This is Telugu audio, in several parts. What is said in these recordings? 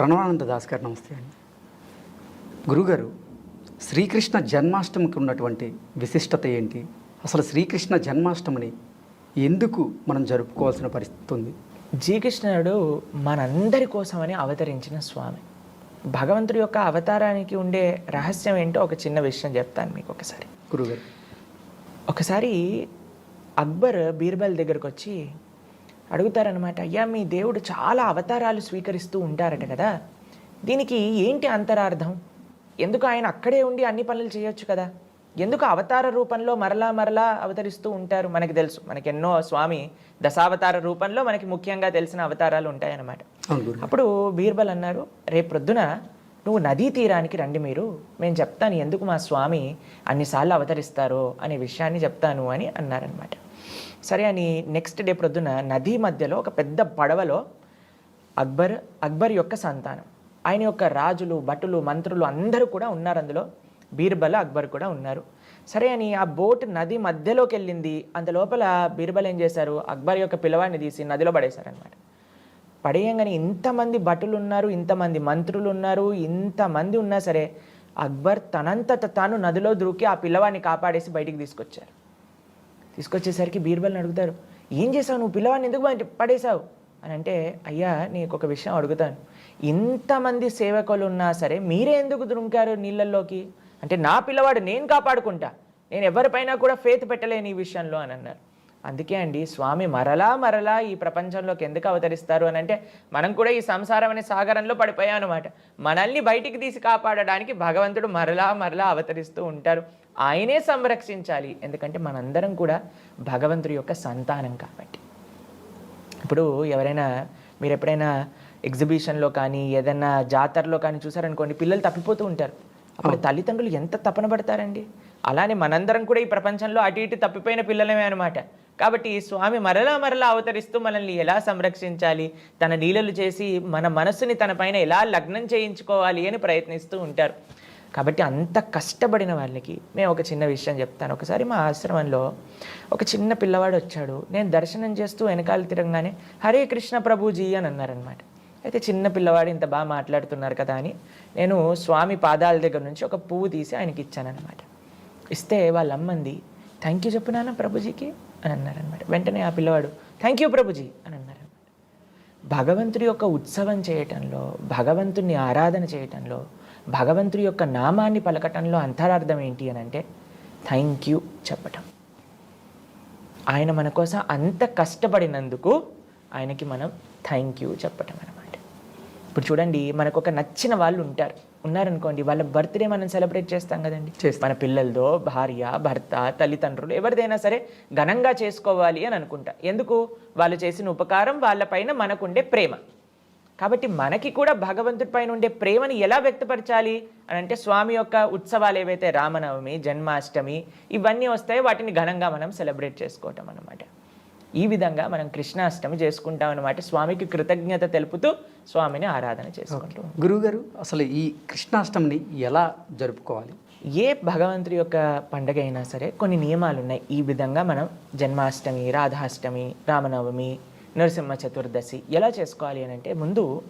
ప్రణవానంద దాస్ గారు నమస్తే అండి. గురుగారు శ్రీకృష్ణ జన్మాష్టమికి ఉన్నటువంటి విశిష్టత ఏంటి? అసలు శ్రీకృష్ణ జన్మాష్టమిని ఎందుకు మనం జరుపుకోవాల్సిన పరిస్థితి ఉంది? శ్రీకృష్ణుడు మనందరి కోసమని అవతరించిన స్వామి. భగవంతుడి యొక్క అవతారానికి ఉండే రహస్యం ఏంటో ఒక చిన్న విషయం చెప్తాను మీకు ఒకసారి. గురుగారు. ఒకసారి అక్బర్ బీర్బల్ దగ్గరకు వచ్చి అడుగుతారనమాట అయ్యా మీ దేవుడు చాలా అవతారాలు స్వీకరిస్తూ ఉంటారట కదా దీనికి ఏంటి అంతరార్థం? ఎందుకు ఆయన అక్కడే ఉండి అన్ని పనులు చేయొచ్చు కదా? ఎందుకు అవతార రూపంలో మరలా మరలా అవతరిస్తూ ఉంటారు? మనకి తెలుసు మనకి ఎన్నో స్వామి దశావతార రూపంలో మనకి ముఖ్యంగా తెలిసిన అవతారాలు ఉంటాయన్నమాట. అప్పుడు బీర్బల్ అన్నారు రేపు ప్రొద్దున నువ్వు నదీ తీరానికి రండి మీరు నేను చెప్తాను ఎందుకు మా స్వామి అన్నిసార్లు అవతరిస్తారో అనే విషయాన్ని చెప్తాను అని అన్నారనమాట సరే అని నెక్స్ట్ డే ప్రొద్దున నదీ మధ్యలో ఒక పెద్ద పడవలో అక్బర్ అక్బర్ యొక్క సంతానం. ఆయన యొక్క రాజులు భటులు మంత్రులు అందరూ కూడా ఉన్నారు అందులో. బీర్బల్ అక్బర్ కూడా ఉన్నారు. సరే అని ఆ బోట్ నది మధ్యలోకి వెళ్ళింది. అంత లోపల బీర్బల్ ఏం చేశారు? అక్బర్ యొక్క పిల్లవాడిని తీసి నదిలో పడేశారనమాట పడేయంగానే ఇంతమంది భటులు ఉన్నారు ఇంతమంది మంత్రులు ఉన్నారు ఇంతమంది ఉన్నా సరే అక్బర్ తనంతట తాను నదిలో దూకి ఆ పిల్లవాడిని కాపాడేసి బయటికి తీసుకొచ్చారు. తీసుకొచ్చేసరికి బీర్బల్ని అడుగుతారు ఏం చేసావు నువ్వు పిల్లవాడిని ఎందుకు పడేశావు? అని అంటే అయ్యా నీకు ఒక విషయం అడుగుతాను. ఇంతమంది సేవకులు ఉన్నా సరే మీరే ఎందుకు దుంకారు నీళ్ళల్లోకి? అంటే నా పిల్లవాడు నేను కాపాడుకుంటా. నేను ఎవరిపైనా కూడా ఫేత్ పెట్టలేను ఈ విషయంలో అని అన్నారు. అందుకే అండి స్వామి మరలా మరలా ఈ ప్రపంచంలోకి ఎందుకు అవతరిస్తారు? అని అంటే మనం కూడా ఈ సంసారం అనే సాగరంలో పడిపోయాం అనమాట మనల్ని బయటికి తీసి కాపాడడానికి భగవంతుడు మరలా మరలా అవతరిస్తూ ఉంటారు. ఆయనే సంరక్షించాలి. ఎందుకంటే మనందరం కూడా భగవంతుడి యొక్క సంతానం కాబట్టి. ఇప్పుడు ఎవరైనా మీరు ఎప్పుడైనా ఎగ్జిబిషన్లో కానీ ఏదైనా జాతరలో కానీ చూసారనుకోండి పిల్లలు తప్పిపోతూ ఉంటారు. అప్పుడు తల్లిదండ్రులు ఎంత తపన పడతారండి? అలానే మనందరం కూడా ఈ ప్రపంచంలో అటు ఇటు తప్పిపోయిన పిల్లలమే అనమాట కాబట్టి స్వామి మరలా మరలా అవతరిస్తూ మనల్ని ఎలా సంరక్షించాలి? తన లీలలు చేసి మన మనసుని తన పైన ఎలా లగ్నం చేయించుకోవాలి అని ప్రయత్నిస్తూ ఉంటారు. కాబట్టి అంత కష్టపడిన వాళ్ళకి మేము ఒక చిన్న విషయం చెప్తాను. ఒకసారి మా ఆశ్రమంలో ఒక చిన్న పిల్లవాడు వచ్చాడు. నేను దర్శనం చేస్తూ వెనకాల తిరగగానే హరే కృష్ణ ప్రభుజీ అని అన్నారనమాట అయితే చిన్న పిల్లవాడు ఇంత బాగా మాట్లాడుతున్నారు కదా అని నేను స్వామి పాదాల దగ్గర నుంచి ఒక పువ్వు తీసి ఆయనకి ఇచ్చానమాట ఇస్తే వాళ్ళ అమ్మంది థ్యాంక్ యూ చెప్పినానా ప్రభుజీకి అని అన్నారనమాట వెంటనే ఆ పిల్లవాడు థ్యాంక్ యూ ప్రభుజీ అని అన్నారనమాట భగవంతుడి యొక్క ఉత్సవం చేయటంలో భగవంతుని ఆరాధన చేయటంలో భగవంతుడి యొక్క నామాన్ని పలకటంలో అంతరార్థం ఏంటి అని అంటే థ్యాంక్ యూ చెప్పటం. ఆయన మన కోసం అంత కష్టపడినందుకు ఆయనకి మనం థ్యాంక్ యూ చెప్పటం అనమాట ఇప్పుడు చూడండి మనకు ఒక నచ్చిన వాళ్ళు ఉంటారు. ఉన్నారనుకోండి వాళ్ళ బర్త్డే మనం సెలబ్రేట్ చేస్తాం కదండి. చేస్తాం. మన పిల్లలదో భార్య భర్త తల్లిదండ్రులు ఎవరిదైనా సరే ఘనంగా చేసుకోవాలి అని అనుకుంటా. ఎందుకు? వాళ్ళు చేసిన ఉపకారం వాళ్ళపైన మనకుండే ప్రేమ. కాబట్టి మనకి కూడా భగవంతుడి పైన ఉండే ప్రేమని ఎలా వ్యక్తపరచాలి అని అంటే స్వామి యొక్క ఉత్సవాలు ఏవైతే రామనవమి జన్మాష్టమి ఇవన్నీ వస్తాయో వాటిని ఘనంగా మనం సెలబ్రేట్ చేసుకోవటం అన్నమాట. ఈ విధంగా మనం కృష్ణాష్టమి చేసుకుంటాం అన్నమాట. స్వామికి కృతజ్ఞత తెలుపుతూ స్వామిని ఆరాధన చేసుకుంటూ గురువుగారు అసలు ఈ కృష్ణాష్టమిని ఎలా జరుపుకోవాలి? ఏ భగవంతుడి యొక్క పండగ అయినా సరే కొన్ని నియమాలు ఉన్నాయి. ఈ విధంగా మనం జన్మాష్టమి రాధాష్టమి రామనవమి నరసింహ చతుర్దశి ఎలా చేసుకోవాలి అని అంటే ముందు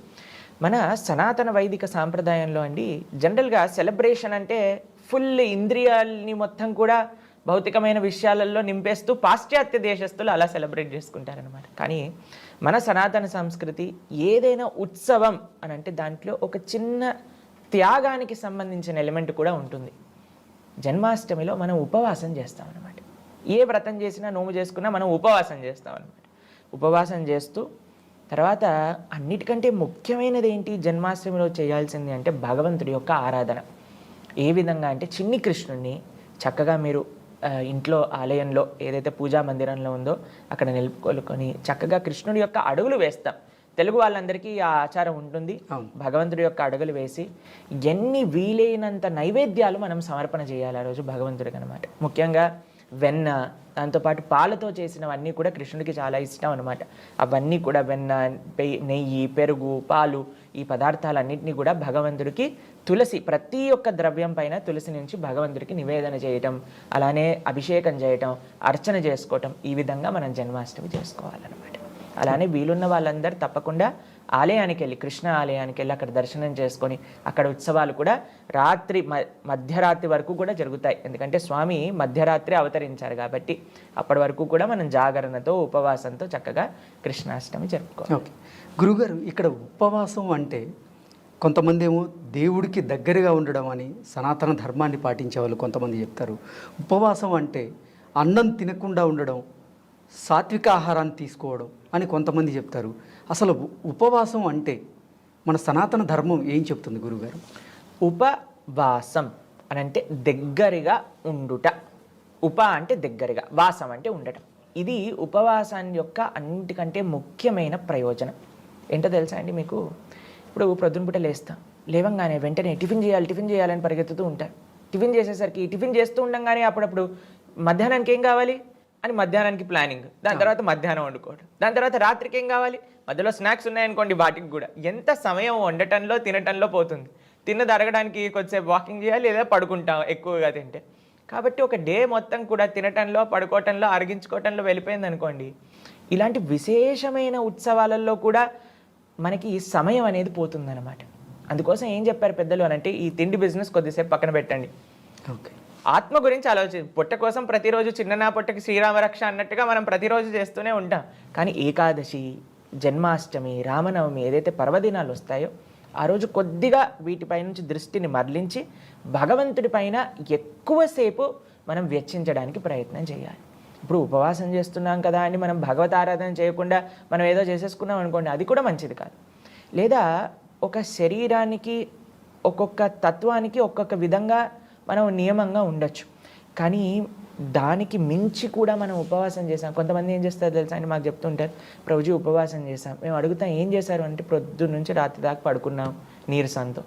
మన సనాతన వైదిక సాంప్రదాయంలో అండి జనరల్గా సెలబ్రేషన్ అంటే ఫుల్ ఇంద్రియాల్ని మొత్తం కూడా భౌతికమైన విషయాలలో నింపేస్తూ పాశ్చాత్య దేశస్తులు అలా సెలబ్రేట్ చేసుకుంటారనమాట కానీ మన సనాతన సంస్కృతి ఏదైనా ఉత్సవం అని అంటే దాంట్లో ఒక చిన్న త్యాగానికి సంబంధించిన ఎలిమెంట్ కూడా ఉంటుంది. జన్మాష్టమిలో మనం ఉపవాసం చేస్తాం అనమాట ఏ వ్రతం చేసినా నోము చేసుకున్నా మనం ఉపవాసం చేస్తాం అనమాట ఉపవాసం చేస్తూ తర్వాత అన్నిటికంటే ముఖ్యమైనది ఏంటి జన్మాష్టమిలో చేయాల్సింది అంటే భగవంతుడి యొక్క ఆరాధన. ఏ విధంగా అంటే చిన్ని కృష్ణుడిని చక్కగా మీరు ఇంట్లో ఆలయంలో ఏదైతే పూజా మందిరంలో ఉందో అక్కడ నిలుపుకొలుకొని చక్కగా కృష్ణుడి యొక్క అడుగులు వేస్తాం. తెలుగు వాళ్ళందరికీ ఆ ఆచారం ఉంటుంది. భగవంతుడి యొక్క అడుగులు వేసి ఎన్ని వీలైనంత నైవేద్యాలు మనం సమర్పణ చేయాలి ఆ రోజు భగవంతుడికి అనమాట ముఖ్యంగా వెన్న దాంతోపాటు పాలతో చేసినవన్నీ కూడా కృష్ణుడికి చాలా ఇష్టం అనమాట అవన్నీ కూడా వెన్న నెయ్యి పెరుగు పాలు ఈ పదార్థాలన్నింటినీ కూడా భగవంతుడికి తులసి ప్రతి ఒక్క ద్రవ్యం పైన తులసి నుంచి భగవంతుడికి నివేదన చేయటం అలానే అభిషేకం చేయటం అర్చన చేసుకోవటం ఈ విధంగా మనం జన్మాష్టమి చేసుకోవాలన్నమాట. అలానే వీలున్న వాళ్ళందరూ తప్పకుండా ఆలయానికి వెళ్ళి కృష్ణ ఆలయానికి వెళ్ళి అక్కడ దర్శనం చేసుకొని అక్కడ ఉత్సవాలు కూడా రాత్రి మ మధ్యరాత్రి వరకు కూడా జరుగుతాయి. ఎందుకంటే స్వామి మధ్యరాత్రి అవతరించారు కాబట్టి అప్పటి వరకు కూడా మనం జాగరణతో ఉపవాసంతో చక్కగా కృష్ణాష్టమి జరుపుకోవాలి. ఓకే. గురుగారు ఇక్కడ ఉపవాసం అంటే కొంతమంది ఏమో దేవుడికి దగ్గరగా ఉండడం అని సనాతన ధర్మాన్ని పాటించే వాళ్ళు కొంతమంది చెప్తారు. ఉపవాసం అంటే అన్నం తినకుండా ఉండడం సాత్విక ఆహారాన్ని తీసుకోవడం అని కొంతమంది చెప్తారు. అసలు ఉపవాసం అంటే మన సనాతన ధర్మం ఏం చెప్తుంది గురుగారు? ఉపవాసం అని అంటే దగ్గరగా ఉండుట. ఉప అంటే దగ్గరగా వాసం అంటే ఉండటం. ఇది ఉపవాసాన్ని యొక్క అన్నిటికంటే ముఖ్యమైన ప్రయోజనం. ఏంటో తెలుసా అండి మీకు? ఇప్పుడు ప్రొద్దున పూట లేస్తాం లేవంగానే వెంటనే టిఫిన్ చేయాలి టిఫిన్ చేయాలని పరిగెత్తుతూ ఉంటారు. టిఫిన్ చేసేసరికి టిఫిన్ చేస్తూ ఉండంగానే అప్పుడప్పుడు మధ్యాహ్నానికి ఏం కావాలి? అని మధ్యాహ్నానికి ప్లానింగ్ దాని తర్వాత మధ్యాహ్నం వండుకోవడం. దాని తర్వాత రాత్రికి ఏం కావాలి? మధ్యలో స్నాక్స్ ఉన్నాయనుకోండి వాటికి కూడా. ఎంత సమయం వండటంలో తినటంలో పోతుంది. తిన్నది అరగడానికి కొద్దిసేపు వాకింగ్ చేయాలి లేదా పడుకుంటాం ఎక్కువగా తింటే. కాబట్టి ఒక డే మొత్తం కూడా తినటంలో పడుకోవటంలో అరిగించుకోవటంలో వెళ్ళిపోయింది అనుకోండి ఇలాంటి విశేషమైన ఉత్సవాలలో కూడా మనకి ఈ సమయం అనేది పోతుందన్నమాట. అందుకోసం ఏం చెప్పారు పెద్దలు అని అంటే ఈ తిండి బిజినెస్ కొద్దిసేపు పక్కన పెట్టండి. ఓకే. ఆత్మ గురించి ఆలోచి పొట్ట కోసం ప్రతిరోజు చిన్ననా పొట్టకి శ్రీరామరక్ష అన్నట్టుగా మనం ప్రతిరోజు చేస్తూనే ఉంటాం. కానీ ఏకాదశి జన్మాష్టమి రామనవమి ఏదైతే పర్వదినాలు వస్తాయో ఆ రోజు కొద్దిగా వీటిపై నుంచి దృష్టిని మరలించి భగవంతుడి పైన ఎక్కువసేపు మనం వెచ్చించడానికి ప్రయత్నం చేయాలి. ఇప్పుడు ఉపవాసం చేస్తున్నాం కదా అని మనం భగవత్ ఆరాధన చేయకుండా మనం ఏదో చేసేసుకున్నాం అనుకోండి అది కూడా మంచిది కాదు. లేదా ఒక శరీరానికి ఒక్కొక్క తత్వానికి ఒక్కొక్క విధంగా మనం నియమంగా ఉండొచ్చు. కానీ దానికి మించి కూడా మనం ఉపవాసం చేసాం. కొంతమంది ఏం చేస్తారు తెలుసా అని మాకు చెప్తుంటారు ప్రభుజీ ఉపవాసం చేసాం. మేము అడుగుతాం ఏం చేశారు? అంటే ప్రొద్దున నుంచి రాత్రి దాకా పడుకున్నాం నీరసంతో.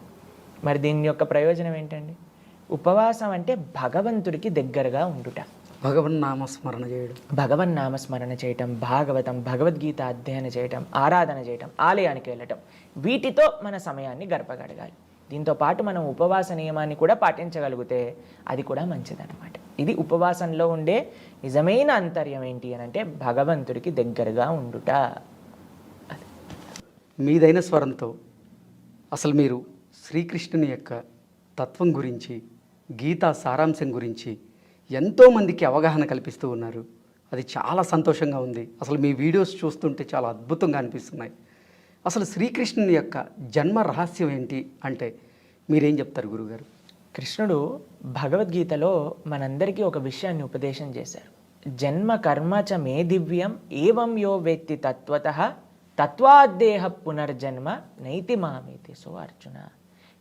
మరి దీని యొక్క ప్రయోజనం ఏంటండి? ఉపవాసం అంటే భగవంతుడికి దగ్గరగా ఉండుట. భగవన్ నామస్మరణ చేయడం. భగవన్ నామస్మరణ చేయటం భాగవతం భగవద్గీత అధ్యయనం చేయటం ఆరాధన చేయటం ఆలయానికి వెళ్ళటం. వీటితో మన సమయాన్ని గడపగడగాలి. దీంతో పాటు మనం ఉపవాస నియమాన్ని కూడా పాటించగలిగితే అది కూడా మంచిదన్నమాట. ఇది ఉపవాసంలో ఉండే నిజమైన అంతర్యం ఏంటి అని అంటే భగవంతుడికి దగ్గరగా ఉండుట. మీదైన స్వరంతో అసలు మీరు శ్రీకృష్ణుని యొక్క తత్వం గురించి గీతా సారాంశం గురించి ఎంతోమందికి అవగాహన కల్పిస్తూ ఉన్నారు. అది చాలా సంతోషంగా ఉంది. అసలు మీ వీడియోస్ చూస్తుంటే చాలా అద్భుతంగా అనిపిస్తున్నాయి. అసలు శ్రీకృష్ణుని యొక్క జన్మ రహస్యం ఏంటి అంటే మీరేం చెప్తారు గురుగారు? కృష్ణుడు భగవద్గీతలో మనందరికీ ఒక విషయాన్ని ఉపదేశం చేశారు. జన్మ కర్మ చ మే దివ్యం ఏవం యో వేత్తి తత్వత తత్వాదేహ పునర్జన్మ నైతి మామేతి సో అర్జున.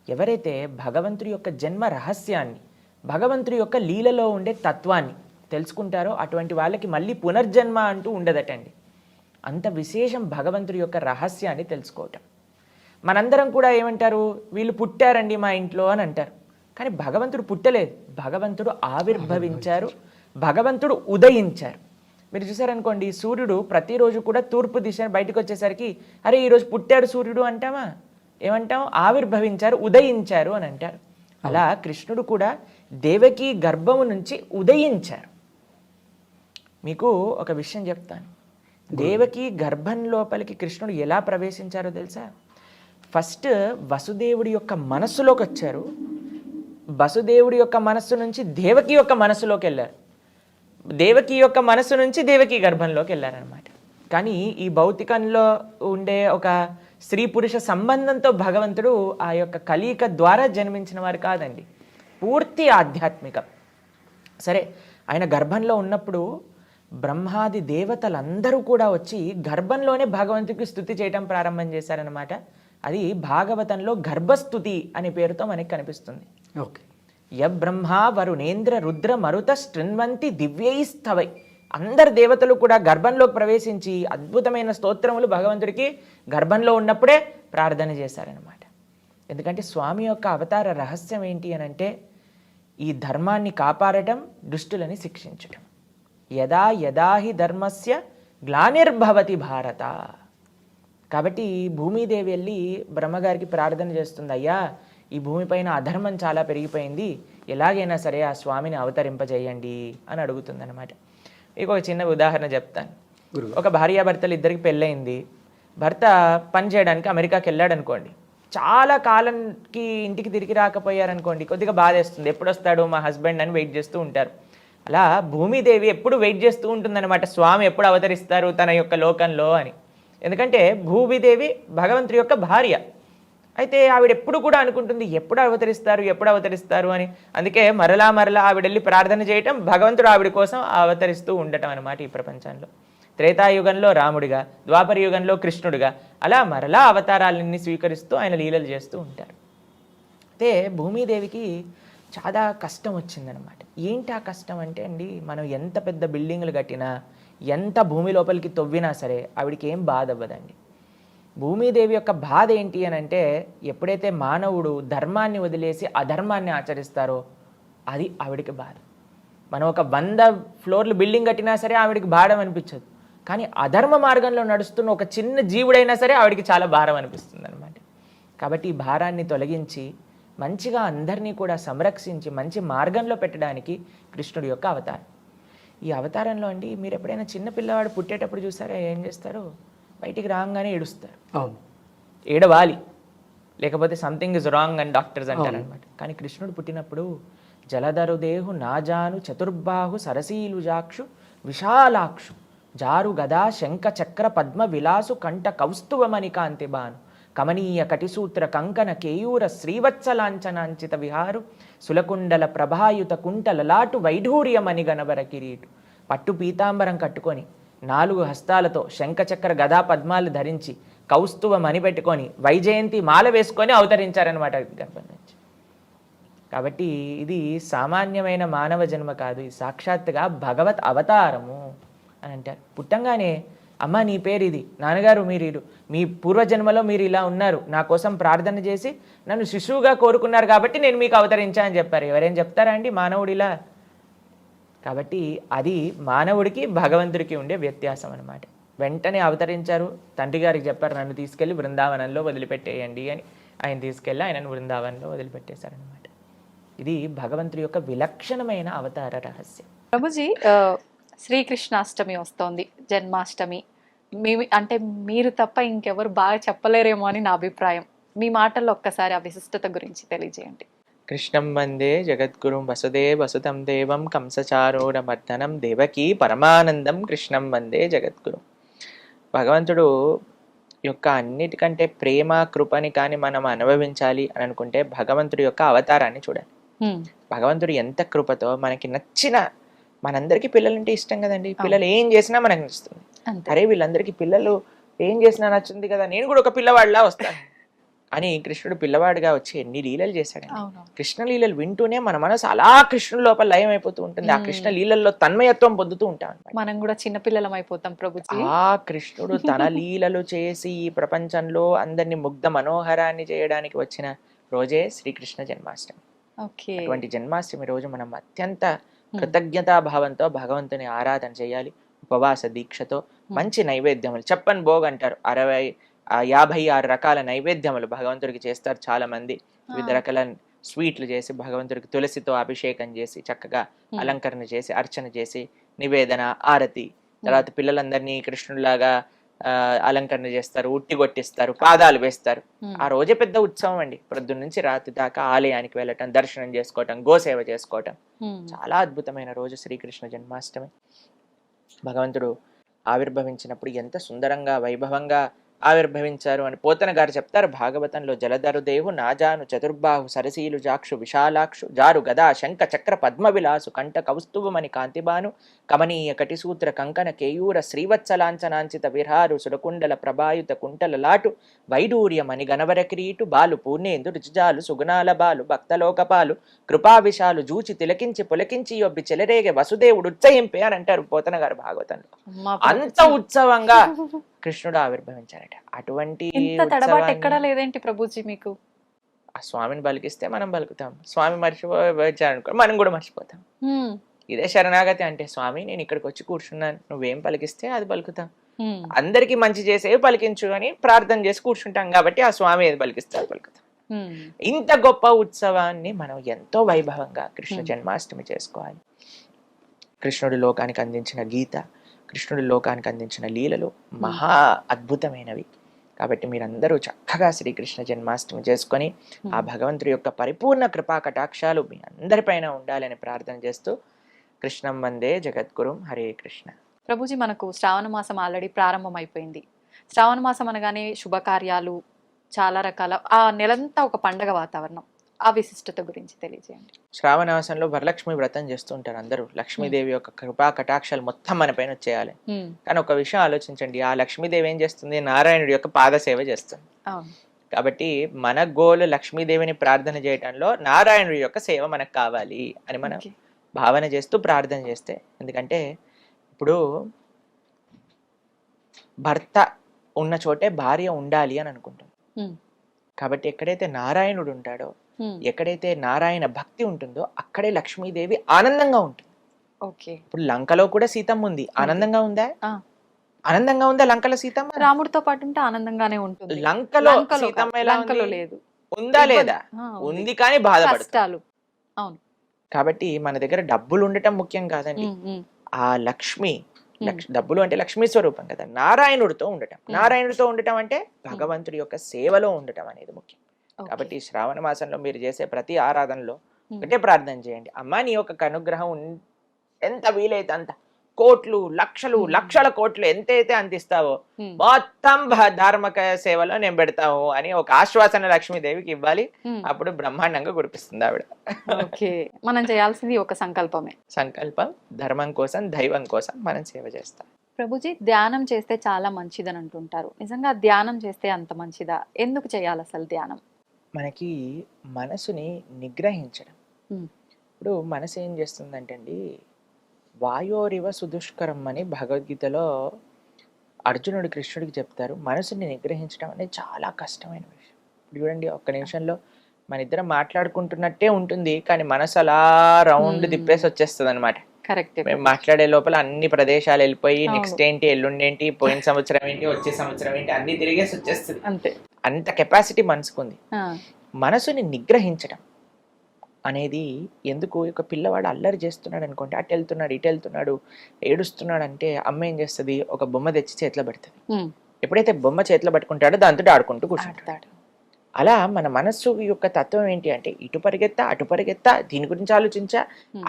ఎవరైతే భగవంతుడి యొక్క జన్మ రహస్యాన్ని భగవంతుడి యొక్క లీలలో ఉండే తత్వాన్ని తెలుసుకుంటారో అటువంటి వాళ్ళకి మళ్ళీ పునర్జన్మ అంటూ ఉండదటండి. అంత విశేషం భగవంతుడి యొక్క రహస్యాన్ని తెలుసుకోవటం. మనందరం కూడా ఏమంటారు? వీళ్ళు పుట్టారండి మా ఇంట్లో అని అంటారు. కానీ భగవంతుడు పుట్టలేదు. భగవంతుడు ఆవిర్భవించారు. భగవంతుడు ఉదయించారు. మీరు చూసారనుకోండి సూర్యుడు ప్రతిరోజు కూడా తూర్పు దిశ బయటకు వచ్చేసరికి అరే ఈరోజు పుట్టాడు సూర్యుడు అంటామా? ఏమంటాం? ఆవిర్భవించారు ఉదయించారు అని అంటారు. అలా కృష్ణుడు కూడా దేవకి గర్భము నుంచి ఉదయించారు. మీకు ఒక విషయం చెప్తాను. దేవకి గర్భం లోపలికి కృష్ణుడు ఎలా ప్రవేశించారో తెలుసా? ఫస్ట్ వసుదేవుడి యొక్క మనస్సులోకి వచ్చారు. వసుదేవుడి యొక్క మనస్సు నుంచి దేవకి యొక్క మనస్సులోకి వెళ్ళారు. దేవకి యొక్క మనస్సు నుంచి దేవకి గర్భంలోకి వెళ్ళారనమాట కానీ ఈ భౌతికంలో ఉండే ఒక స్త్రీ పురుష సంబంధంతో భగవంతుడు ఆ యొక్క కలియిక ద్వారా జన్మించిన వారు కాదండి. పూర్తి ఆధ్యాత్మికం. సరే ఆయన గర్భంలో ఉన్నప్పుడు బ్రహ్మాది దేవతలందరూ కూడా వచ్చి గర్భంలోనే భగవంతుడికి స్థుతి చేయటం ప్రారంభం చేశారనమాట అది భాగవతంలో గర్భస్థుతి అనే పేరుతో మనకి కనిపిస్తుంది. ఓకే. య బ్రహ్మ వరుణేంద్ర రుద్ర మరుత శృణ్వంతి దివ్యైస్తవై అందరు దేవతలు కూడా గర్భంలోకి ప్రవేశించి అద్భుతమైన స్తోత్రములు భగవంతుడికి గర్భంలో ఉన్నప్పుడే ప్రార్థన చేశారనమాట ఎందుకంటే స్వామి యొక్క అవతార రహస్యం ఏంటి అని అంటే ఈ ధర్మాన్ని కాపాడటం దుష్టులని శిక్షించటం. యదా యదా హి ధర్మస్య గ్లానిర్భవతి భారత. కాబట్టి భూమిదేవి వెళ్ళి బ్రహ్మగారికి ప్రార్థన చేస్తుంది అయ్యా ఈ భూమిపైన అధర్మం చాలా పెరిగిపోయింది ఎలాగైనా సరే ఆ స్వామిని అవతరింపజేయండి అని అడుగుతుందన్నమాట. మీకు ఒక చిన్న ఉదాహరణ చెప్తాను. ఒక భార్యాభర్తలు ఇద్దరికి పెళ్ళయింది. భర్త పని చేయడానికి అమెరికాకి వెళ్ళాడు అనుకోండి చాలా కాలంకి ఇంటికి తిరిగి రాకపోయారనుకోండి కొద్దిగా బాధేస్తుంది. ఎప్పుడు వస్తాడు మా హస్బెండ్ అని వెయిట్ చేస్తూ ఉంటారు. అలా భూమిదేవి ఎప్పుడు వెయిట్ చేస్తూ ఉంటుందన్నమాట స్వామి ఎప్పుడు అవతరిస్తారు తన యొక్క లోకంలో అని. ఎందుకంటే భూమిదేవి భగవంతుడి యొక్క భార్య. అయితే ఆవిడ ఎప్పుడు కూడా అనుకుంటుంది ఎప్పుడు అవతరిస్తారు ఎప్పుడు అవతరిస్తారు అని. అందుకే మరలా మరలా ఆవిడ వెళ్ళి ప్రార్థన చేయటం భగవంతుడు ఆవిడ కోసం అవతరిస్తూ ఉండటం అనమాట ఈ ప్రపంచంలో. త్రేతాయుగంలో రాముడిగా ద్వాపర యుగంలో కృష్ణుడిగా అలా మరలా అవతారాలన్నీ స్వీకరిస్తూ ఆయన లీలలు చేస్తూ ఉంటారు. అయితే భూమిదేవికి చాలా కష్టం వచ్చిందనమాట ఏంటి ఆ కష్టం అంటే అండి మనం ఎంత పెద్ద బిల్డింగ్లు కట్టినా ఎంత భూమి లోపలికి తవ్వినా సరే ఆవిడకి ఏం బాధ అవ్వదండి. భూమిదేవి యొక్క బాధ ఏంటి అని అంటే ఎప్పుడైతే మానవుడు ధర్మాన్ని వదిలేసి అధర్మాన్ని ఆచరిస్తారో అది ఆవిడికి బాధ. మనం ఒక వంద ఫ్లోర్లు బిల్డింగ్ కట్టినా సరే ఆవిడికి భారం అనిపించదు. కానీ అధర్మ మార్గంలో నడుస్తున్న ఒక చిన్న జీవుడైనా సరే ఆవిడికి చాలా భారం అనిపిస్తుంది అనమాట కాబట్టి ఈ భారాన్ని తొలగించి మంచిగా అందరినీ కూడా సంరక్షించి మంచి మార్గంలో పెట్టడానికి కృష్ణుడి యొక్క అవతారం. ఈ అవతారంలో అండి మీరు ఎప్పుడైనా చిన్న పిల్లవాడు పుట్టేటప్పుడు చూసారా ఏం చేస్తారు బయటికి రాగానే ఏడుస్తారు. అవును. ఏడవాలి. లేకపోతే సంథింగ్ ఇస్ రాంగ్ అని డాక్టర్స్ అంటారు అనమాట కానీ కృష్ణుడు పుట్టినప్పుడు జలధరుదేహు నాజాను చతుర్బాహు సరసీలుజాక్షు విశాలాక్షు జారు గదా శంఖ చక్ర పద్మ విలాసు కంఠ కౌస్తువమణి కాంతి బాను. కమనీయ కటిసూత్ర కంకణ కేయూర శ్రీవత్సలాంఛనాంచిత విహారు సులకుండల ప్రభాయుత కుంటల లాటు వైఢూర్యమణి గణవర కిరీటు. పట్టు పీతాంబరం కట్టుకొని నాలుగు హస్తాలతో శంఖచక్ర గదా పద్మాలు ధరించి కౌస్తువ మణి పెట్టుకొని వైజయంతి మాల వేసుకొని అవతరించారనమాట గర్భం నుంచి. కాబట్టి ఇది సామాన్యమైన మానవ జన్మ కాదు ఇది సాక్షాత్తుగా భగవత్ అవతారము అని అంటారు. పుట్టంగానే అమ్మ నీ పేరు ఇది నాన్నగారు మీరు మీ పూర్వజన్మలో మీరు ఇలా ఉన్నారు. నా కోసం ప్రార్థన చేసి నన్ను శిశువుగా కోరుకున్నారు కాబట్టి నేను మీకు అవతరించా అని చెప్పారు. ఎవరేం చెప్తారా అండి? మానవుడు ఇలా కాబట్టి అది మానవుడికి భగవంతుడికి ఉండే వ్యత్యాసం అనమాట వెంటనే అవతరించారు. తండ్రి గారికి చెప్పారు నన్ను తీసుకెళ్ళి బృందావనంలో వదిలిపెట్టేయండి అని. ఆయన తీసుకెళ్ళి ఆయనను బృందావనంలో వదిలిపెట్టేశారనమాట ఇది భగవంతుడి యొక్క విలక్షణమైన అవతార రహస్యం. ప్రభుజీ శ్రీకృష్ణాష్టమి వస్తోంది జన్మాష్టమి. మీ అంటే మీరు తప్ప ఇంకెవరు బాగా చెప్పలేరేమో అని నా అభిప్రాయం. మీ మాటల్లో ఒక్కసారి ఆ విశిష్టత గురించి తెలియజేయండి. కృష్ణం వందే జగద్గురుం వసుదే వసుతం దేవం కంసచారోడమర్దనం దేవకీ పరమానందం కృష్ణం వందే జగద్గురు. భగవంతుడు యొక్క అన్నిటికంటే ప్రేమ కృపని కానీ మనం అనుభవించాలి అని అనుకుంటే భగవంతుడి యొక్క అవతారాన్ని చూడాలి భగవంతుడు ఎంత కృపతో మనకి నచ్చిన మనందరికీ పిల్లలంటే ఇష్టం కదండి. పిల్లలు ఏం చేసినా మనకు నచ్చుతుంది. అరే వీళ్ళందరికీ పిల్లలు ఏం చేసినా నచ్చుంది కదా. నేను కూడా ఒక పిల్లవాడిలా వస్తాను. అని కృష్ణుడు పిల్లవాడిగా వచ్చి ఎన్ని లీలలు అవును. కృష్ణ లీలలు వింటూనే మన మనసు అలా కృష్ణుడి లోపల లయం అయిపోతూ ఉంటుంది. ఆ కృష్ణ లీలల్లో తన్మయత్వం పొందుతూ ఉంటాం. మనం కూడా చిన్నపిల్లలం అయిపోతాం ప్రభుజీ. ఆ కృష్ణుడు తన లీలలు చేసి ఈ ప్రపంచంలో అందరిని ముగ్ధ మనోహరాన్ని చేయడానికి వచ్చిన రోజే శ్రీకృష్ణ జన్మాష్టమి. అటువంటి జన్మాష్టమి రోజు మనం అత్యంత కృతజ్ఞతాభావంతో భగవంతుని ఆరాధన చేయాలి. ఉపవాస దీక్షతో మంచి నైవేద్యములు. చెప్పని భోగ్ అంటారు. అరవై యాభై ఆరు రకాల నైవేద్యములు భగవంతుడికి చేస్తారు చాలా మంది వివిధ రకాల స్వీట్లు చేసి భగవంతుడికి తులసితో అభిషేకం చేసి చక్కగా అలంకరణ చేసి అర్చన చేసి నివేదన ఆరతి. తర్వాత పిల్లలందరినీ కృష్ణుడిలాగా అలంకరణ చేస్తారు ఉట్టి కొట్టిస్తారు పాదాలు వేస్తారు. ఆ రోజే పెద్ద ఉత్సవం అండి. ప్రొద్దున నుంచి రాత్రి దాకా ఆలయానికి వెళ్ళటం దర్శనం చేసుకోవటం గోసేవ చేసుకోవటం. చాలా అద్భుతమైన రోజు శ్రీకృష్ణ జన్మాష్టమి. భగవంతుడు ఆవిర్భవించినప్పుడు ఎంత సుందరంగా వైభవంగా ఆవిర్భవించారు అని పోతన గారు చెప్తారు. భాగవతంలో జలధరు దేవు నాజాను చతుర్బాహు సరసీలు జాక్షు విశాలాక్షు జారు గదా శంఖ చక్ర పద్మ విలాసు కంఠ కౌస్తుభమని కాంతిబాను కమనీయ కటిసూత్ర కంకణ కేయూర శ్రీవత్సలాంఛనాంచిత విహారు సురకుండల ప్రభాయుత కుంటల లాటు వైడూర్యమని గణవర కిరీటు బాలు పూర్ణేందు రుచిజాలు సుగుణాల బాలు భక్తలోకపాలు కృపావిశాలు జూచి తిలకించి పులకించి యొబ్బి చెలరేగే వసుదేవుడు ఉత్సహింపే అని అంటారు పోతన గారు భాగవతంలో. అంత ఉత్సవంగా కృష్ణుడు ఆవిర్భవించారట. అటువంటి ఎక్కడా లేదేంటి ప్రభుజీ మీకు? ఆ స్వామిని పలికిస్తే మనం పలుకుతాం స్వామి మర్చిపోయారనుకో మనం కూడా మర్చిపోతాం. ఇదే శరణాగతి అంటే స్వామి నేను ఇక్కడికి వచ్చి కూర్చున్నాను. నువ్వేం పలికిస్తే అది పలుకుతాం అందరికీ మంచి చేసేవి పలికించు అని ప్రార్థన చేసి కూర్చుంటాం కాబట్టి ఆ స్వామి ఏది పలికిస్తే అది పలుకుతాం. ఇంత గొప్ప ఉత్సవాన్ని మనం ఎంతో వైభవంగా కృష్ణ జన్మాష్టమి చేసుకోవాలి. కృష్ణుడి లోకానికి అందించిన గీత కృష్ణుడి లోకానికి అందించిన లీలలు మహా అద్భుతమైనవి. కాబట్టి మీరందరూ చక్కగా శ్రీకృష్ణ జన్మాష్టమి చేసుకొని ఆ భగవంతుడి యొక్క పరిపూర్ణ కృపా కటాక్షాలు మీ అందరిపైన ఉండాలని ప్రార్థన చేస్తూ కృష్ణం వందే జగద్గురుం హరే కృష్ణ. ప్రభుజీ మనకు శ్రావణ మాసం ఆల్రెడీ ప్రారంభం అయిపోయింది శ్రావణ మాసం అనగానే శుభకార్యాలు చాలా రకాల ఆ నెలంతా ఒక పండగ వాతావరణం. ఆ విశిష్టత గురించి తెలియజేయండి. శ్రావణమాసంలో వరలక్ష్మి వ్రతం చేస్తూ ఉంటారు అందరూ. లక్ష్మీదేవి యొక్క కృపా కటాక్షాలు మొత్తం మన పైన వచ్చేయాలి. ఉమ్, కానీ ఒక విషయం ఆలోచించండి. ఆ లక్ష్మీదేవి ఏం చేస్తుంది? నారాయణుడి యొక్క పాద సేవ చేస్తుంది. కాబట్టి మన గోలు లక్ష్మీదేవిని ప్రార్థన చేయటంలో నారాయణుడి యొక్క సేవ మనకు కావాలి అని మనం. భావన చేస్తూ ప్రార్థన చేస్తే. ఎందుకంటే ఇప్పుడు భర్త ఉన్న చోటే భార్య ఉండాలి అని అనుకుంటాం. ఉమ్, కాబట్టి ఎక్కడైతే నారాయణుడు ఉంటాడో ఎక్కడైతే నారాయణ భక్తి ఉంటుందో అక్కడే లక్ష్మీదేవి ఆనందంగా ఉంటుంది. ఓకే. ఇప్పుడు లంకలో కూడా సీతమ్మ ఉంది. ఆనందంగా ఉందా. ఆనందంగా ఉందా లంకలో సీతమ్మ? రాముడితో పాటు ఉంటే ఆనందంగానే ఉంటుంది. లంకలో లంకలో సీతమ్మ లంకలో? లేదు. ఉందా లేదా? ఉంది. కానీ బాధపడుతుంది. కష్టాలు. అవును. కాబట్టి మన దగ్గర డబ్బులు ఉండటం ముఖ్యం కాదండి. ఆ లక్ష్మి డబ్బులు అంటే లక్ష్మీ స్వరూపం కదా. నారాయణుడితో ఉండటం. నారాయణుడితో ఉండటం అంటే భగవంతుడి యొక్క సేవలో ఉండటం అనేది ముఖ్యం. కాబట్టి ఈ శ్రావణ మాసంలో మీరు చేసే ప్రతి ఆరాధనలో ఒకటే ప్రార్థన చేయండి. అమ్మా నీ యొక్క అనుగ్రహం ఎంత వీలైతే అంత కోట్లు లక్షలు. లక్షల కోట్లు ఎంతైతే ఉమ్, మొత్తం ధార్మిక సేవలో నేను పెడతాము అని ఒక ఆశ్వాసన లక్ష్మీదేవికి ఇవ్వాలి. అప్పుడు బ్రహ్మాండంగా కురిపిస్తుంది ఆవిడ. ఓకే. మనం చేయాల్సింది ఒక సంకల్పమే. సంకల్పం ధర్మం కోసం దైవం కోసం మనం సేవ చేస్తాం. ప్రభుజీ ధ్యానం చేస్తే చాలా మంచిదని అంటుంటారు నిజంగా ధ్యానం చేస్తే అంత మంచిదా? ఎందుకు చేయాలి అసలు ధ్యానం? మనకి మనసుని నిగ్రహించడం. ఇప్పుడు మనసు ఏం చేస్తుందంటే అండి వాయోరివ సుదుష్కరం అని భగవద్గీతలో అర్జునుడు కృష్ణుడికి చెప్తారు. మనసుని నిగ్రహించడం అనేది చాలా కష్టమైన విషయం. ఇప్పుడు చూడండి ఒక్క నిమిషంలో మన ఇద్దరం మాట్లాడుకుంటున్నట్టే ఉంటుంది కానీ మనసు అలా రౌండ్. తిప్పేసి వచ్చేస్తుంది అనమాట కరెక్ట్ మేము మాట్లాడే లోపల అన్ని ప్రదేశాలు వెళ్ళిపోయి అవును. నెక్స్ట్ ఏంటి ఎల్లుండి ఏంటి పోయిన సంవత్సరం ఏంటి వచ్చే సంవత్సరం ఏంటి అన్ని తిరిగేసి వచ్చేస్తుంది. అంతే. అంత కెపాసిటీ మనసుకుంది. మనసుని నిగ్రహించడం అనేది ఎందుకు ఒక పిల్లవాడు అల్లరి చేస్తున్నాడు అనుకోండి అటు వెళ్తున్నాడు ఇటు వెళ్తున్నాడు ఏడుస్తున్నాడు అంటే అమ్మ ఏం చేస్తుంది? ఒక బొమ్మ తెచ్చి చేతిలో పెడుతుంది. ఎప్పుడైతే బొమ్మ చేతిలో పట్టుకుంటాడో దాంతో ఆడుకుంటూ కూర్చుంటాడు. అలా మన మనస్సు యొక్క తత్వం ఏంటి అంటే ఇటు పరిగెత్తా అటు పరిగెత్తా దీని గురించి ఆలోచించా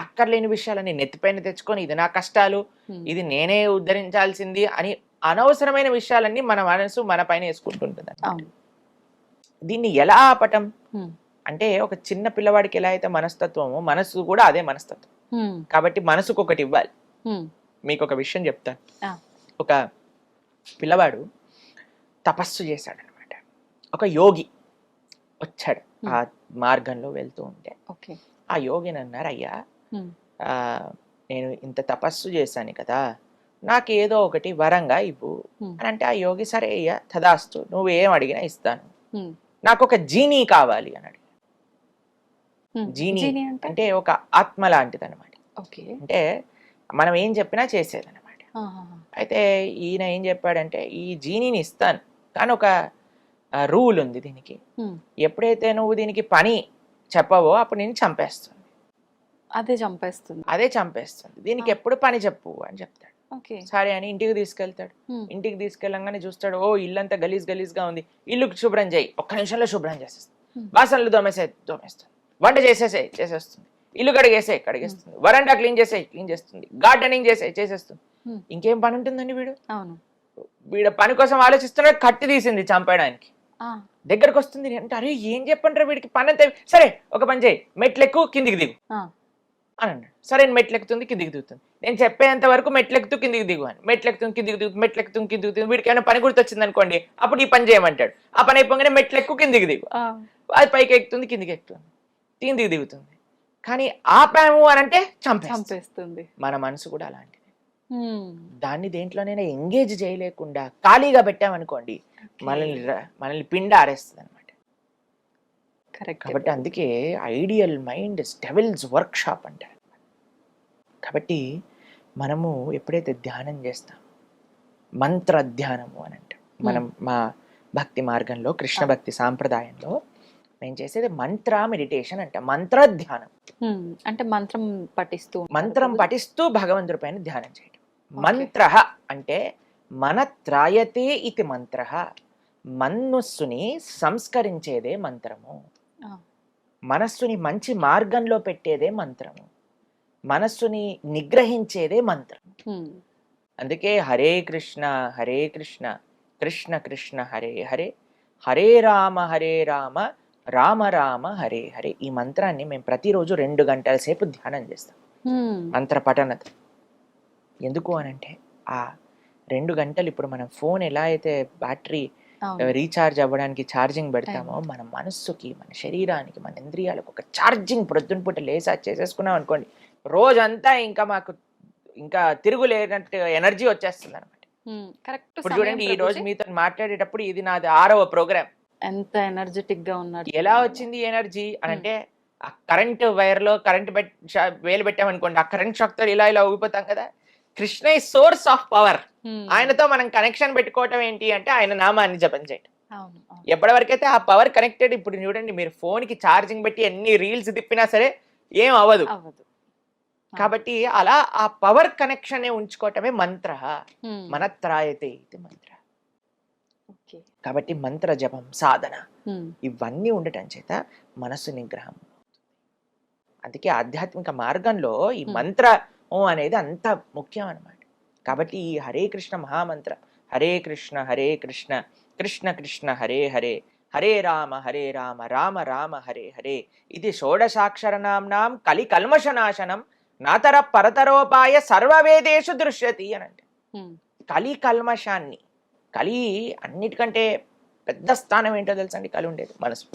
అక్కర్లేని విషయాలని నెత్తిపైన తెచ్చుకొని ఇది నా కష్టాలు ఇది నేనే ఉద్ధరించాల్సింది అని అనవసరమైన విషయాలన్నీ మన మనసు మన పైన వేసుకుంటుంటుంది దీన్ని ఎలా ఆపటం? అంటే ఒక చిన్న పిల్లవాడికి ఎలా అయితే మనస్తత్వమో మనసు కూడా అదే మనస్తత్వం. కాబట్టి మనసుకు ఒకటి ఇవ్వాలి మీకు ఒక విషయం చెప్తాను. ఒక పిల్లవాడు తపస్సు చేశాడు అనమాట ఒక యోగి వచ్చాడు. ఆ మార్గంలో వెళ్తూ ఉంటే. ఓకే. ఆ యోగిని అన్నారు అయ్యా నేను ఇంత తపస్సు చేశాను కదా నాకు ఏదో ఒకటి వరంగా ఇవ్వు. అని అంటే ఆ యోగి సరే అయ్యా తదాస్తు నువ్వు ఏం అడిగినా ఇస్తాను. నాకు ఒక జీనీ కావాలి అని. జీనీ అంటే? ఒక ఆత్మ లాంటిది అనమాట ఓకే. అంటే మనం ఏం చెప్పినా చేసేది అనమాట. అయితే ఈయన ఏం చెప్పాడంటే ఈ జీనీని ఇస్తాను. కానీ ఒక రూల్ ఉంది దీనికి. ఎప్పుడైతే నువ్వు దీనికి పని చెప్పవో అప్పుడు నేను చంపేస్తుంది. అదే చంపేస్తుంది. అదే చంపేస్తుంది. దీనికి. ఎప్పుడు పని చెప్పు అని చెప్తాడు. సరే అని ఇంటికి తీసుకెళ్తాడు. ఇంటికి తీసుకెళ్ళంగానే చూస్తాడు ఓ ఇల్లంతా గలీజ్ గలీజ్గా ఉంది. ఇల్లు శుభ్రం చేయి ఒక్క నిమిషంలో శుభ్రం చేసేస్తుంది. బాసనలు దోమేసే దోమేస్తుంది వంట చేసేసే చేసేస్తుంది. ఇల్లు కడిగేసే కడిగేస్తుంది. వరండా క్లీన్ చేసే క్లీన్ చేస్తుంది. గార్డెనింగ్ చేసే చేసేస్తుంది. ఇంకేం పని ఉంటుందండి వీడు? అవును. వీడు పని కోసం ఆలోచిస్తున్నాడు కత్తి తీసింది చంపేయడానికి. దగ్గరకు వస్తుంది అంటే అరే ఏం చెప్పంటారు వీడికి? పని అంతా సరే ఒక పని చేయి మెట్లెక్కు కిందికి దిగు. అని అన్నాడు సరే మెట్లు ఎక్కుతుంది కిందికి దిగుతుంది. నేను చెప్పేంత వరకు మెట్లు ఎక్కుతూ కిందికి దిగు అని. మెట్లు ఎక్కుతుంది కిందికి దిగు మెట్లు ఎక్కుతుంది కిందికి దిగు. వీడికి ఏమైనా పని గుర్తొచ్చింది అనుకోండి అప్పుడు ఈ పని చేయమంటాడు. ఆ పని అయిపోగానే మెట్లు ఎక్కు కిందికి దిగు. ఆ, అది పైకి ఎక్కుతుంది కిందికి ఎక్కుతుంది కిందికి దిగుతుంది. కానీ ఆపాము అని అంటే చంపేస్తుంది. మన మనసు కూడా అలాంటిది. దాన్ని దేంట్లోనైనా ఎంగేజ్ చేయలేకుండా ఖాళీగా పెట్టామనుకోండి. మనల్ని మనల్ని పిండ ఆరేస్తుంది కాబట్టి అందుకే ideal mind devil's workshop అంటారు. కాబట్టి మనము ఎప్పుడైతే ధ్యానం చేస్తాం మంత్ర ధ్యానము అని అంటాం. మనం మా భక్తి మార్గంలో కృష్ణ భక్తి సాంప్రదాయంలో మేము చేసేది మంత్ర మెడిటేషన్ అంట. మంత్ర ధ్యానం అంటే మంత్రం పఠిస్తూ మంత్రం? పఠిస్తూ భగవంతుడి పైన ధ్యానం చేయడం మంత్ర అంటే మన త్రాయతే ఇది మంత్ర మనస్సుని సంస్కరించేదే మంత్రము. మనస్సుని మంచి మార్గంలో పెట్టేదే మంత్రము. మనస్సుని నిగ్రహించేదే మంత్రం అందుకే హరే కృష్ణ హరే కృష్ణ కృష్ణ కృష్ణ హరే హరే హరే రామ హరే రామ రామ రామ హరే హరే ఈ మంత్రాన్ని మేము ప్రతిరోజు రెండు గంటల సేపు ధ్యానం చేస్తాం. మంత్ర పఠనత ఎందుకు అనంటే ఆ రెండు గంటలు ఇప్పుడు మనం ఫోన్ ఎలా అయితే బ్యాటరీ. రీఛార్జ్ అవ్వడానికి ఛార్జింగ్ పెడతామో మన మనస్సుకి మన శరీరానికి మన ఇంద్రియాలకు ఒక ఛార్జింగ్ ప్రొద్దున పూట లేసా చేసేసుకున్నాం అనుకోండి రోజంతా ఇంకా మాకు ఇంకా తిరుగులేనట్టు ఎనర్జీ వచ్చేస్తుంది అనమాట ఇప్పుడు చూడండి ఈ రోజు. మీతో మాట్లాడేటప్పుడు ఇది నాది ఆరవ ప్రోగ్రామ్. ఎంత ఎనర్జెటిక్గా ఉన్నారు ఎలా వచ్చింది ఎనర్జీ అని అంటే ఆ కరెంట్ వైర్లో కరెంట్ వేలు పెట్టామనుకోండి ఆ కరెంట్ షాక్తో ఇలా ఇలా ఊగిపోతాం కదా కృష్ణ సోర్స్ ఆఫ్ పవర్ ఆయనతో మనం కనెక్షన్ పెట్టుకోవటం ఏంటి అంటే ఆయన నామాన్ని జపం చేయటం. ఎప్పటి వరకైతే ఆ పవర్ కనెక్టెడ్ ఇప్పుడు చూడండి మీరు ఫోన్కి ఛార్జింగ్ పెట్టి ఎన్ని రీల్స్ తిప్పినా సరే ఏం అవ్వదు. కాబట్టి అలా ఆ పవర్ కనెక్షన్ ఉంచుకోవటమే మంత్ర. ఉమ్, మనత్రాయతే ఇది మంత్ర. ఓకే. కాబట్టి మంత్ర జపం సాధన ఉమ్, ఇవన్నీ ఉండటం చేత మనస్సు నిగ్రహం అందుకే ఆధ్యాత్మిక మార్గంలో ఈ Hmm. మంత్రం అనేది అంత ముఖ్యం అన్నమాట. కాబట్టి ఈ హరే కృష్ణ మహామంత్ర హరే కృష్ణ హరే కృష్ణ కృష్ణ కృష్ణ హరే హరే హరే రామ హరే రామ రామ రామ హరే హరే ఇది షోడశాక్షరనాంనాం కలి కల్మషనాశనం నాతర పరతరోపాయ సర్వవేదేషు దృశ్యతి అని అంటే కలి కల్మషాన్ని కలి అన్నిటికంటే పెద్ద స్థానం ఏంటో తెలుసండి? కలి ఉండేది మనసు.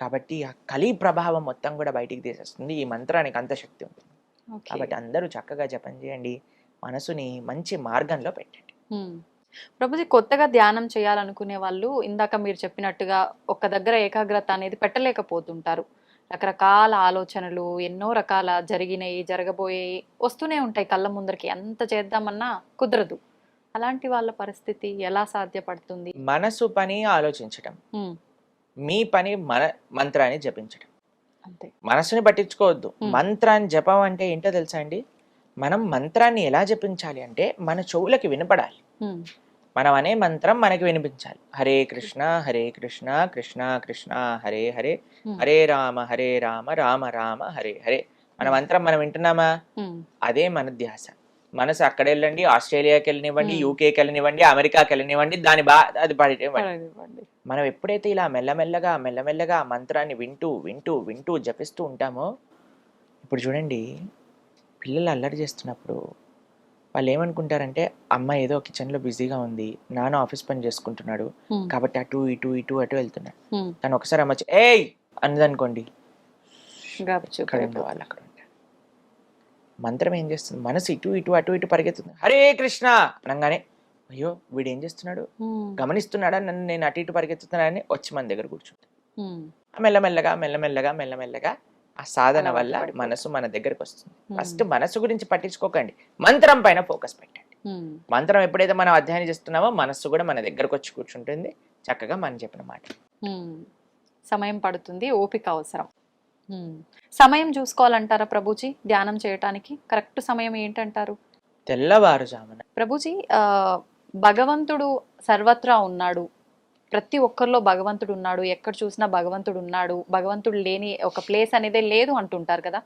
కాబట్టి ఆ కలి ప్రభావం మొత్తం కూడా బయటికి తీసేస్తుంది. ఈ మంత్రానికి అంత శక్తి ఓకే. కాబట్టి అందరూ చక్కగా జపం చేయండి. మనసుని మంచి మార్గంలో పెట్టండి. ప్రభుజీ కొత్తగా ధ్యానం చేయాలనుకునే వాళ్ళు ఇందాక మీరు చెప్పినట్టుగా ఒక్క దగ్గర ఏకాగ్రత అనేది పెట్టలేకపోతుంటారు. రకరకాల ఆలోచనలు ఎన్నో రకాల జరిగినాయి జరగబోయేవి వస్తూనే ఉంటాయి కళ్ళ ముందరికి. ఎంత చేద్దామన్నా కుదరదు. అలాంటి వాళ్ళ పరిస్థితి ఎలా సాధ్యపడుతుంది? మనసు పని ఆలోచించటం. మీ పని మన మంత్రాన్ని జపించటం. మనసుని పట్టించుకోవద్దు. మంత్రాన్ని జపం అంటే ఏంటో తెలుసా అండి? మనం మంత్రాన్ని ఎలా జపించాలి అంటే మన చెవులకి వినపడాలి. మనం అనే మంత్రం మనకి వినిపించాలి. హరే కృష్ణ హరే కృష్ణ కృష్ణ కృష్ణ హరే హరే హరే రామ హరే రామ రామ రామ హరే హరే మన మంత్రం మనం వింటున్నామా? అదే మన ధ్యాస. మనసు అక్కడ వెళ్ళండి ఆస్ట్రేలియాకి వెళ్ళనివ్వండి. యూకేకి వెళ్ళనివ్వండి అమెరికాకి వెళ్ళనివ్వండి దాని బా అది పడేవండి పర్వాలేదండి. మనం ఎప్పుడైతే ఇలా మెల్లమెల్లగా మెల్లమెల్లగా మంత్రాన్ని వింటూ వింటూ వింటూ జపిస్తూ ఉంటామో ఇప్పుడు చూడండి పిల్లలు అల్లరి చేస్తున్నప్పుడు వాళ్ళు ఏమనుకుంటారంటే అమ్మ ఏదో కిచెన్లో బిజీగా ఉంది నాన్న ఆఫీస్ పని చేసుకుంటున్నాడు కాబట్టి అటు ఇటు ఇటు అటు వెళ్తున్నాడు. కానీ ఒకసారి అమ్మ ఏయ్! అన్నదనుకోండి. వాళ్ళు అక్కడ. మంత్రం ఏం చేస్తుంది? మనసు ఇటు ఇటు అటు ఇటు పరిగెత్తుంది హరే కృష్ణ! అనగానే అయ్యో వీడు ఏం చేస్తున్నాడు గమనిస్తున్నాడా? నన్ను నేను అటు ఇటు పరిగెత్తుతున్నానని వచ్చి మన దగ్గర కూర్చుంటాడు ఉమ్, మెల్లమెల్లగా మెల్లమెల్లగా మెల్లమెల్లగా ఆ సాధన వల్ల. మనసు మన దగ్గరకు వస్తుంది. ఫస్ట్ మనసు గురించి పట్టించుకోకండి. మంత్రం పైన ఫోకస్ పెట్టండి. మంత్రం ఎప్పుడైతే మనం అధ్యయనం చేస్తున్నామో మనస్సు కూడా మన దగ్గరకు వచ్చి కూర్చుంటుంది. చక్కగా మనం చెప్పిన మాట. సమయం పడుతుంది. ఓపిక అవసరం. సమయం చూసుకోవాలంటారా ప్రభుజీ? ధ్యానం చేయటానికి కరెక్ట్ సమయం ఏంటంటారు? తెల్లవారుజామున. ప్రభుజీ భగవంతుడు సర్వత్రా ఉన్నాడు. ప్రతి ఒక్కరిలో భగవంతుడు ఉన్నాడు. ఎక్కడ చూసినా భగవంతుడు ఉన్నాడు. భగవంతుడు లేని ఒక ప్లేస్ అనేదే లేదు అంటుంటారు కదా.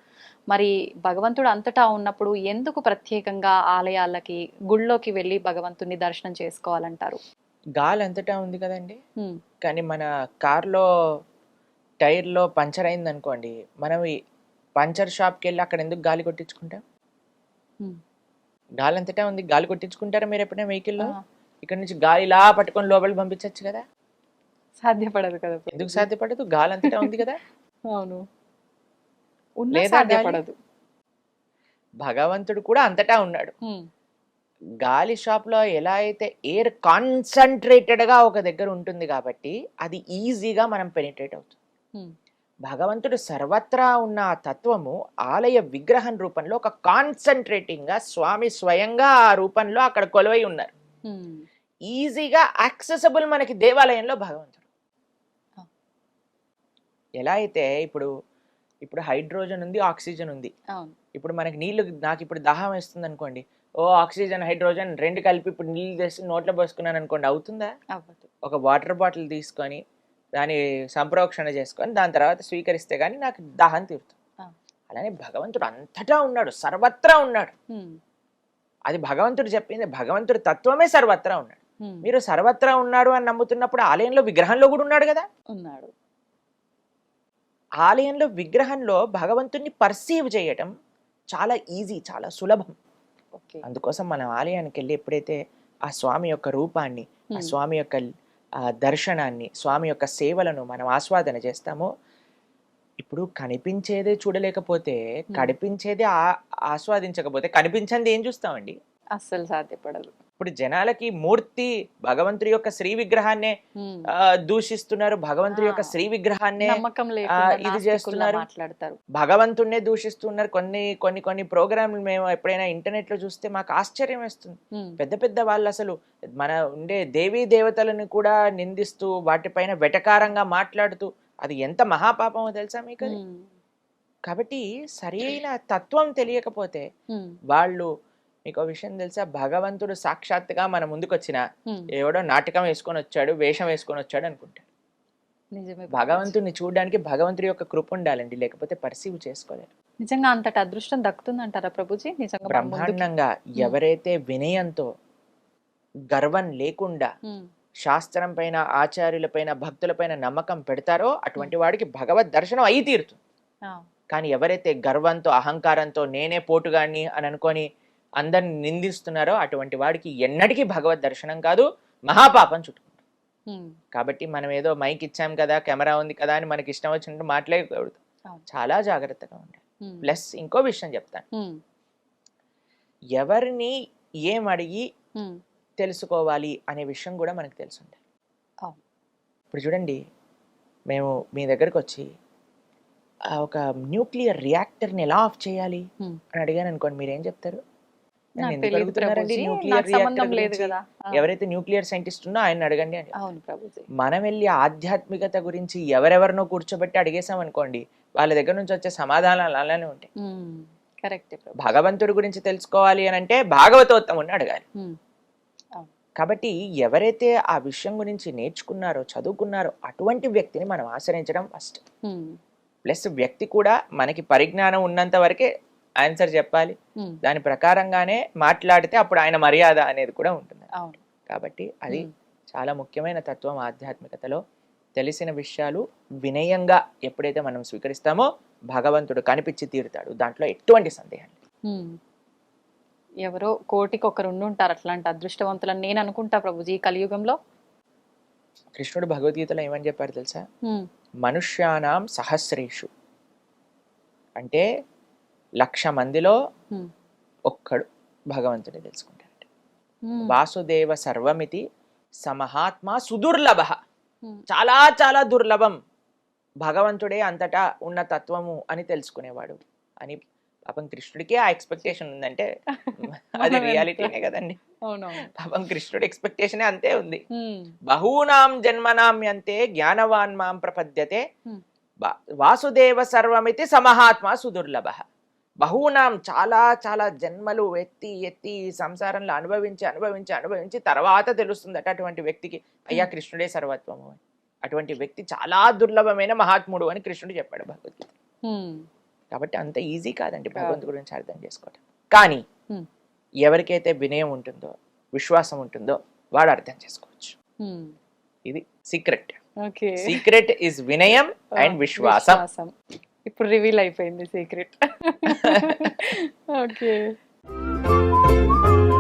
మరి భగవంతుడు అంతటా ఉన్నప్పుడు ఎందుకు ప్రత్యేకంగా ఆలయాలకి గుళ్ళోకి వెళ్ళి భగవంతుని దర్శనం చేసుకోవాలంటారు? గాలి అంతటా ఉంది కదండి. కానీ మన కార్లో టైర్లో పంచర్ అయింది అనుకోండి మనం ఈ పంచర్ షాప్కి వెళ్ళి అక్కడ ఎందుకు గాలి కొట్టించుకుంటాం. గాలి అంతటా ఉంది గాలి కొట్టించుకుంటారా మీరు ఎప్పుడైనా వెహికల్లో? ఇక్కడ నుంచి గాలి ఇలా పట్టుకొని లోపలికి పంపించవచ్చు కదా? సాధ్యపడదు కదా. ఎందుకు సాధ్యపడదు? గాలి అంతటా ఉంది కదా? అవును. సాధ్యపడదు. భగవంతుడు కూడా అంతటా ఉన్నాడు. గాలి షాప్లో ఎలా అయితే ఎయిర్ కాన్సన్ట్రేటెడ్గా ఒక దగ్గర ఉంటుంది కాబట్టి అది ఈజీగా మనం పెనిట్రేట్ అవుతుంది. భగవంతుడు సర్వత్రా ఉన్న ఆ తత్వము ఆలయ విగ్రహం రూపంలో ఒక కాన్సన్ట్రేటింగ్గా స్వామి స్వయంగా ఆ రూపంలో అక్కడ కొలువై ఉన్నారు. ఈజీగా యాక్సెసబుల్ మనకి దేవాలయంలో భగవంతుడు. ఎలా అయితే ఇప్పుడు ఇప్పుడు హైడ్రోజన్ ఉంది ఆక్సిజన్ ఉంది. ఇప్పుడు మనకి నీళ్ళు నాకు ఇప్పుడు దాహం వేస్తుంది అనుకోండి ఓ ఆక్సిజన్ హైడ్రోజన్ రెండు కలిపి ఇప్పుడు నీళ్ళు తెసి నోట్లో పోసుకున్నాను అనుకోండి అవుతుందా ఒక వాటర్ బాటిల్ తీసుకొని దాని సంప్రోక్షణ చేసుకొని దాని తర్వాత స్వీకరిస్తే కానీ నాకు దాహం తీరుతుంది. అలానే భగవంతుడు అంతటా ఉన్నాడు సర్వత్రా ఉన్నాడు. అది భగవంతుడు చెప్పింది భగవంతుడి తత్వమే సర్వత్రా ఉన్నాడు. మీరు సర్వత్రా ఉన్నాడు అని నమ్ముతున్నప్పుడు ఆలయంలో విగ్రహంలో కూడా ఉన్నాడు కదా? ఉన్నాడు. ఆలయంలో విగ్రహంలో భగవంతుణ్ణి పర్సీవ్ చేయటం చాలా ఈజీ చాలా సులభం. అందుకోసం మనం ఆలయానికి వెళ్ళి ఎప్పుడైతే ఆ స్వామి యొక్క రూపాన్ని ఆ స్వామి యొక్క దర్శనాన్ని స్వామి యొక్క సేవలను మనం ఆస్వాదన చేస్తామో ఇప్పుడు కనిపించేదే చూడలేకపోతే కనిపించేదే ఆ- ఆస్వాదించకపోతే కనిపించింది ఏం చూస్తామండి? అస్సలు సాధ్యపడదు. ఇప్పుడు జనాలకి మూర్తి భగవంతుడి యొక్క శ్రీ విగ్రహాన్నే దూషిస్తున్నారు. భగవంతుడి యొక్క. శ్రీ విగ్రహాన్నే ఇది చేస్తున్నారు. మాట్లాడతారు. భగవంతుణ్ణే దూషిస్తున్నారు. కొన్ని కొన్ని కొన్ని ప్రోగ్రాంలు మేము ఎప్పుడైనా ఇంటర్నెట్లో చూస్తే మాకు ఆశ్చర్యం వేస్తుంది. పెద్ద పెద్ద వాళ్ళు అసలు మన ఉండే దేవీ దేవతలను కూడా నిందిస్తూ వాటిపైన వెటకారంగా మాట్లాడుతూ అది ఎంత మహాపాపమో తెలుసా మీకు కాబట్టి సరైన తత్వం తెలియకపోతే వాళ్ళు మీకు విషయం తెలుసా? భగవంతుడు సాక్షాత్తుగా మన ముందుకు వచ్చిన ఎవడో నాటకం వేసుకొని వచ్చాడు వేషం వేసుకొని వచ్చాడు అనుకుంటాడు నిజమే భగవంతుడిని చూడడానికి భగవంతుడి యొక్క కృప ఉండాలండి లేకపోతే పర్సీవ్ చేసుకోలేరు. నిజంగా అంతటి అదృష్టం దక్కుతుందంటారా ప్రభుజీ? నిజంగా బ్రహ్మాండంగా ఎవరైతే వినయంతో గర్వం లేకుండా శాస్త్రం పైన ఆచార్యుల పైన భక్తుల పైన నమ్మకం పెడతారో అటువంటి వాడికి భగవద్ దర్శనం అయి తీరుతుంది. కానీ ఎవరైతే గర్వంతో అహంకారంతో నేనే పోటుగాడిని అని అనుకొని అందరిని నిందిస్తున్నారో అటువంటి వాడికి ఎన్నటికీ భగవద్ దర్శనం కాదు మహాపాపం చుట్టుకుంటుంది. ఉమ్, కాబట్టి మనం ఏదో మైక్ ఇచ్చాం కదా కెమెరా ఉంది కదా అని మనకి ఇష్టం వచ్చినట్టు మాట్లాడకూడదు. చాలా జాగ్రత్తగా ఉండాలి. ప్లస్ ఇంకో విషయం చెప్తాను. ఎవరిని ఏం అడిగి తెలుసుకోవాలి అనే విషయం కూడా మనకు తెలుసుండాలి. అవును. ఇప్పుడు చూడండి మేము మీ దగ్గరకు వచ్చి ఒక న్యూక్లియర్ రియాక్టర్ని ఎలా ఆఫ్ చేయాలి. అని అడిగాను అనుకోండి మీరు ఏం చెప్తారు? ఎవరైతే న్యూక్లియర్ సైంటిస్ట్ ఉన్నో ఆయన అడగండి అని మనం వెళ్ళి ఆధ్యాత్మికత గురించి ఎవరెవరినో కూర్చోబెట్టి అడిగేసాం అనుకోండి వాళ్ళ దగ్గర నుంచి వచ్చే సమాధానాలు అలానే ఉంటాయి. కరెక్టే భగవంతుడి గురించి తెలుసుకోవాలి అని అంటే భాగవతోత్తముని అడగాలి. కాబట్టి ఎవరైతే ఆ విషయం గురించి నేర్చుకున్నారో చదువుకున్నారో అటువంటి వ్యక్తిని మనం ఆశ్రయించడం ఫస్ట్ ప్లస్ వ్యక్తి కూడా మనకి పరిజ్ఞానం ఉన్నంత వరకే ఆన్సర్ చెప్పాలి. దాని ప్రకారంగానే మాట్లాడితే అప్పుడు ఆయన మర్యాద అనేది కూడా ఉంటుంది. కాబట్టి అది చాలా ముఖ్యమైన తత్వం ఆధ్యాత్మికతలో. తెలిసిన విషయాలు వినయంగా ఎప్పుడైతే మనం స్వీకరిస్తామో భగవంతుడు కనిపించి తీరుతాడు. దాంట్లో ఎటువంటి సందేహం. ఎవరో కోటికి ఒకరు ఉంటారు అట్లాంటి అదృష్టవంతులని నేను అనుకుంటా ప్రభుజీ ఈ కలియుగంలో. కృష్ణుడు భగవద్గీతలో ఏమని చెప్పారు తెలుసా? మనుష్యానాం సహస్రేషు. అంటే లక్ష మందిలో ఒక్కడు భగవంతుని తెలుసుకుంటాడు. వాసుదేవ సర్వమితి సమహాత్మ సుదుర్లభ. చాలా చాలా దుర్లభం. భగవంతుడే అంతటా ఉన్న తత్వము అని తెలుసుకునేవాడు. అని పాపం కృష్ణుడికి ఆ ఎక్స్పెక్టేషన్ ఉందంటే అది రియాలిటీనే కదండి. పాపం కృష్ణుడి ఎక్స్పెక్టేషన్ అంతే ఉంది. బహూనాం జన్మనామ్యంతే జ్ఞానవాన్ మాం ప్రపద్యతే. వాసుదేవ సర్వమితి సమహాత్మ సుదుర్లభ. బహూనాం చాలా చాలా జన్మలు ఎత్తి ఎత్తి సంసారంలో అనుభవించి అనుభవించి అనుభవించి తర్వాత తెలుస్తుందట అటువంటి వ్యక్తికి అయ్యా కృష్ణుడే సర్వత్వము అని. అటువంటి వ్యక్తి చాలా దుర్లభమైన మహాత్ముడు అని కృష్ణుడు చెప్పాడు భగవద్గీత. కాబట్టి అంత ఈజీ కాదండి భగవంతుడి గురించి అర్థం చేసుకోవటం. కానీ. ఎవరికైతే వినయం ఉంటుందో విశ్వాసం ఉంటుందో వాడు అర్థం చేసుకోవచ్చు. ఇది సీక్రెట్. సీక్రెట్ ఇస్ వినయం అండ్ విశ్వాసం. ఇప్పుడు రివీల్ అయిపోయింది సీక్రెట్ ఓకే